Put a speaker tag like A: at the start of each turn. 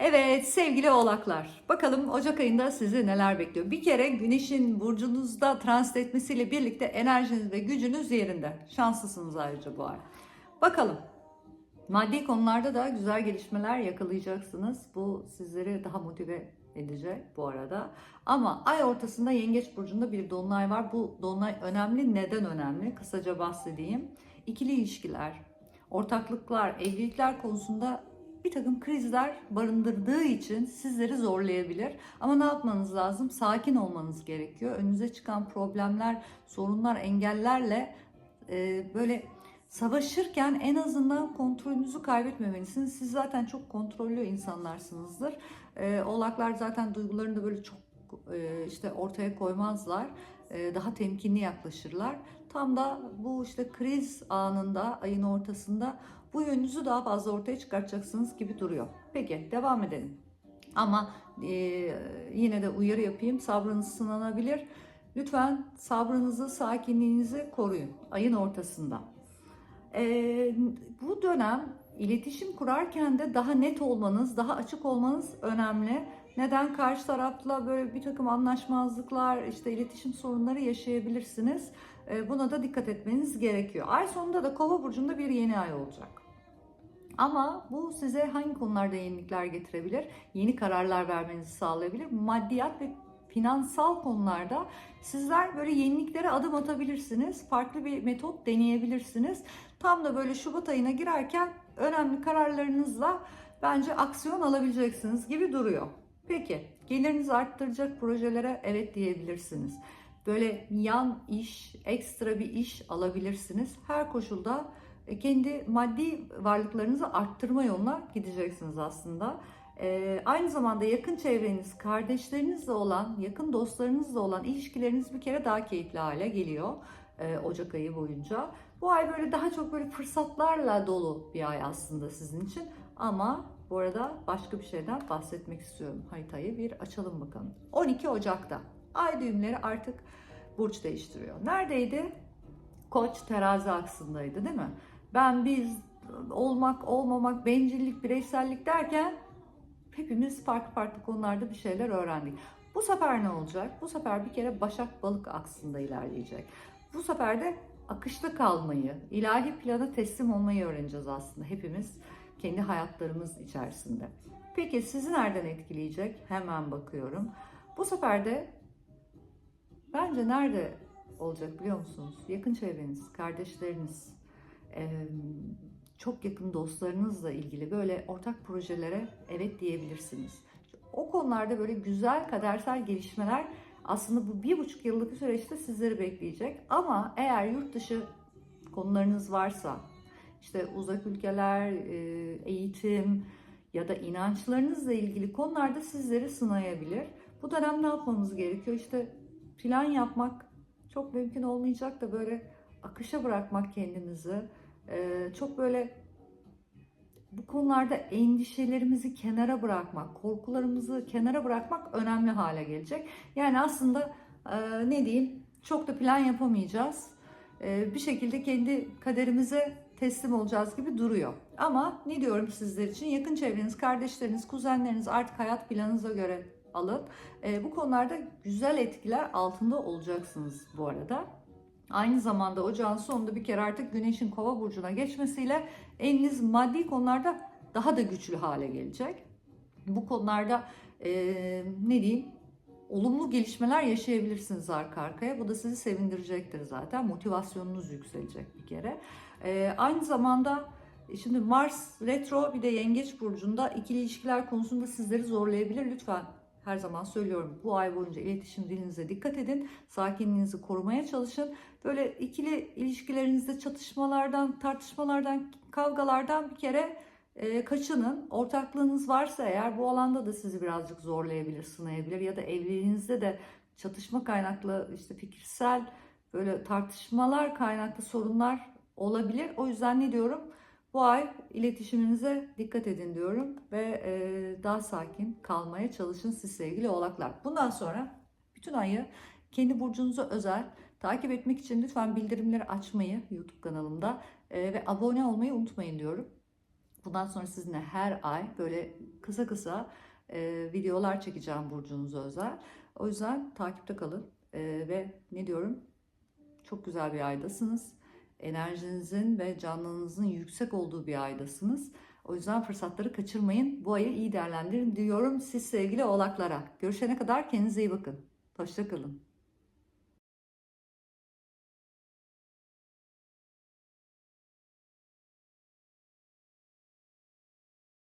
A: Evet sevgili oğlaklar bakalım Ocak ayında sizi neler bekliyor. Bir kere güneşin burcunuzda transit etmesiyle birlikte enerjiniz ve gücünüz yerinde. Şanslısınız ayrıca bu ay. Bakalım maddi konularda da güzel gelişmeler yakalayacaksınız. Bu sizleri daha motive edecek bu arada. Ama ay ortasında Yengeç burcunda bir dolunay var. Bu dolunay önemli. Neden önemli? Kısaca bahsedeyim. İkili ilişkiler, ortaklıklar, evlilikler konusunda bir takım krizler barındırdığı için sizleri zorlayabilir. Ama ne yapmanız lazım? Sakin olmanız gerekiyor. Önünüze çıkan problemler, sorunlar, engellerle e, böyle savaşırken en azından kontrolünüzü kaybetmemelisiniz. Siz zaten çok kontrollü insanlarsınızdır. E, oğlaklar zaten duygularını da böyle çok e, işte ortaya koymazlar. E, daha temkinli yaklaşırlar. Tam da bu işte kriz anında, ayın ortasında bu yönünüzü daha fazla ortaya çıkartacaksınız gibi duruyor. Peki devam edelim. Ama e, yine de uyarı yapayım. Sabrınız sınanabilir. Lütfen sabrınızı, sakinliğinizi koruyun ayın ortasında. E, bu dönem iletişim kurarken de daha net olmanız, daha açık olmanız önemli. Neden karşı tarafla böyle bir takım anlaşmazlıklar, işte iletişim sorunları yaşayabilirsiniz. E, Buna da dikkat etmeniz gerekiyor. Ay sonunda da Kova burcunda bir yeni ay olacak. Ama bu size hangi konularda yenilikler getirebilir? Yeni kararlar vermenizi sağlayabilir. Maddiyat ve finansal konularda sizler böyle yeniliklere adım atabilirsiniz. Farklı bir metot deneyebilirsiniz. Tam da böyle Şubat ayına girerken önemli kararlarınızla bence aksiyon alabileceksiniz gibi duruyor. Peki gelirinizi arttıracak projelere evet diyebilirsiniz. Böyle yan iş, ekstra bir iş alabilirsiniz. Her koşulda kendi maddi varlıklarınızı arttırma yoluna gideceksiniz aslında. Ee, aynı zamanda yakın çevreniz, kardeşlerinizle olan, yakın dostlarınızla olan ilişkileriniz bir kere daha keyifli hale geliyor e, Ocak ayı boyunca. Bu ay böyle daha çok böyle fırsatlarla dolu bir ay aslında sizin için. Ama bu arada başka bir şeyden bahsetmek istiyorum. Haritayı bir açalım bakalım. 12 Ocak'ta ay düğümleri artık burç değiştiriyor. Neredeydi? Koç terazi aksındaydı değil mi? Ben biz olmak, olmamak, bencillik, bireysellik derken hepimiz farklı farklı konularda bir şeyler öğrendik. Bu sefer ne olacak? Bu sefer bir kere Başak Balık aksında ilerleyecek. Bu sefer de akışta kalmayı, ilahi plana teslim olmayı öğreneceğiz aslında hepimiz kendi hayatlarımız içerisinde. Peki sizi nereden etkileyecek? Hemen bakıyorum. Bu sefer de bence nerede olacak biliyor musunuz? Yakın çevreniz, kardeşleriniz, çok yakın dostlarınızla ilgili böyle ortak projelere evet diyebilirsiniz. O konularda böyle güzel kadersel gelişmeler aslında bu bir buçuk yıllık bir süreçte sizleri bekleyecek. Ama eğer yurt dışı konularınız varsa, işte uzak ülkeler, eğitim ya da inançlarınızla ilgili konularda sizleri sınayabilir. Bu dönem ne yapmamız gerekiyor? İşte plan yapmak çok mümkün olmayacak da böyle akışa bırakmak kendimizi, çok böyle bu konularda endişelerimizi kenara bırakmak, korkularımızı kenara bırakmak önemli hale gelecek. Yani aslında ne diyeyim çok da plan yapamayacağız. Bir şekilde kendi kaderimize teslim olacağız gibi duruyor. Ama ne diyorum sizler için yakın çevreniz, kardeşleriniz, kuzenleriniz artık hayat planınıza göre alın. Bu konularda güzel etkiler altında olacaksınız bu arada. Aynı zamanda ocağın sonunda bir kere artık güneşin kova burcuna geçmesiyle eliniz maddi konularda daha da güçlü hale gelecek. Bu konularda e, ne diyeyim olumlu gelişmeler yaşayabilirsiniz arka arkaya. Bu da sizi sevindirecektir zaten. Motivasyonunuz yükselecek bir kere. E, aynı zamanda şimdi Mars retro bir de yengeç burcunda ikili ilişkiler konusunda sizleri zorlayabilir. Lütfen her zaman söylüyorum bu ay boyunca iletişim dilinize dikkat edin. Sakinliğinizi korumaya çalışın. Böyle ikili ilişkilerinizde çatışmalardan, tartışmalardan, kavgalardan bir kere e, kaçının. Ortaklığınız varsa eğer bu alanda da sizi birazcık zorlayabilir, sınayabilir ya da evliliğinizde de çatışma kaynaklı işte fikirsel böyle tartışmalar kaynaklı sorunlar olabilir. O yüzden ne diyorum? Bu ay iletişiminize dikkat edin diyorum ve e, daha sakin kalmaya çalışın siz sevgili oğlaklar. Bundan sonra bütün ayı kendi burcunuza özel takip etmek için lütfen bildirimleri açmayı YouTube kanalımda e, ve abone olmayı unutmayın diyorum. Bundan sonra sizinle her ay böyle kısa kısa e, videolar çekeceğim burcunuza özel. O yüzden takipte kalın E, ve ne diyorum? Çok güzel bir aydasınız. Enerjinizin ve canlılığınızın yüksek olduğu bir aydasınız. O yüzden fırsatları kaçırmayın. Bu ayı iyi değerlendirin diyorum siz sevgili oğlaklara. Görüşene kadar kendinize iyi bakın. Hoşçakalın.